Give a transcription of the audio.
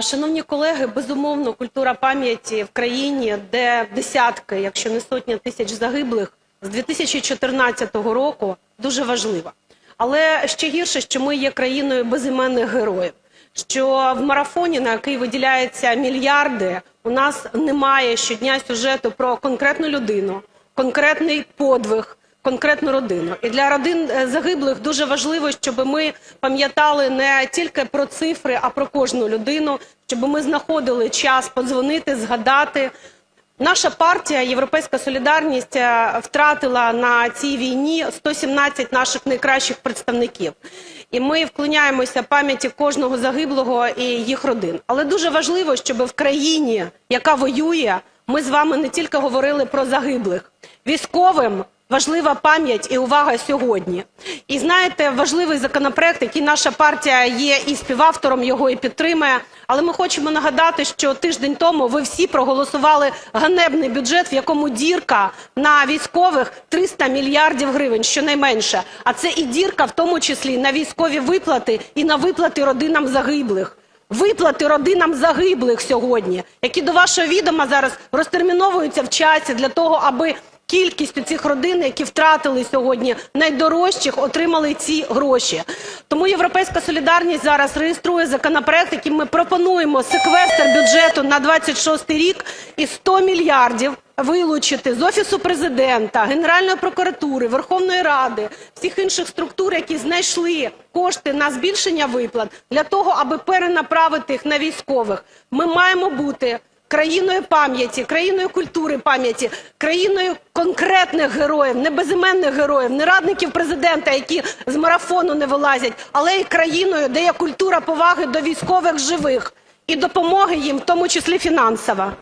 Шановні колеги, безумовно, культура пам'яті в країні, де десятки, якщо не сотні тисяч загиблих з 2014 року, дуже важлива. Але ще гірше, що ми є країною безіменних героїв, що в марафоні, на який виділяються мільярди, у нас немає щодня сюжету про конкретну людину, конкретний подвиг, конкретну родину. І для родин е, загиблих дуже важливо, щоб ми пам'ятали не тільки про цифри, а про кожну людину, щоб ми знаходили час подзвонити, згадати. Наша партія «Європейська солідарність» е, втратила на цій війні 117 наших найкращих представників. І ми вклоняємося пам'яті кожного загиблого і їх родин. Але дуже важливо, щоб в країні, яка воює, ми з вами не тільки говорили про загиблих. Військовим важлива пам'ять і увага сьогодні. І знаєте, важливий законопроект, який наша партія є і співавтором його, і підтримує. Але ми хочемо нагадати, що тиждень тому ви всі проголосували ганебний бюджет, в якому дірка на військових 300 мільярдів гривень, щонайменше. А це і дірка в тому числі на військові виплати і на виплати родинам загиблих. Виплати родинам загиблих сьогодні, які до вашого відома зараз розтерміновуються в часі для того, аби кількістю цих родин, які втратили сьогодні найдорожчих, отримали ці гроші. Тому "Європейська солідарність" зараз реєструє законопроект, яким ми пропонуємо секвестр бюджету на 26 рік і 100 мільярдів вилучити з Офісу Президента, Генеральної прокуратури, Верховної Ради, всіх інших структур, які знайшли кошти на збільшення виплат для того, аби перенаправити їх на військових. Ми маємо бути країною пам'яті, країною культури пам'яті, країною конкретних героїв, не безіменних героїв, не радників президента, які з марафону не вилазять, але і країною, де є культура поваги до військових живих і допомоги їм, в тому числі фінансова.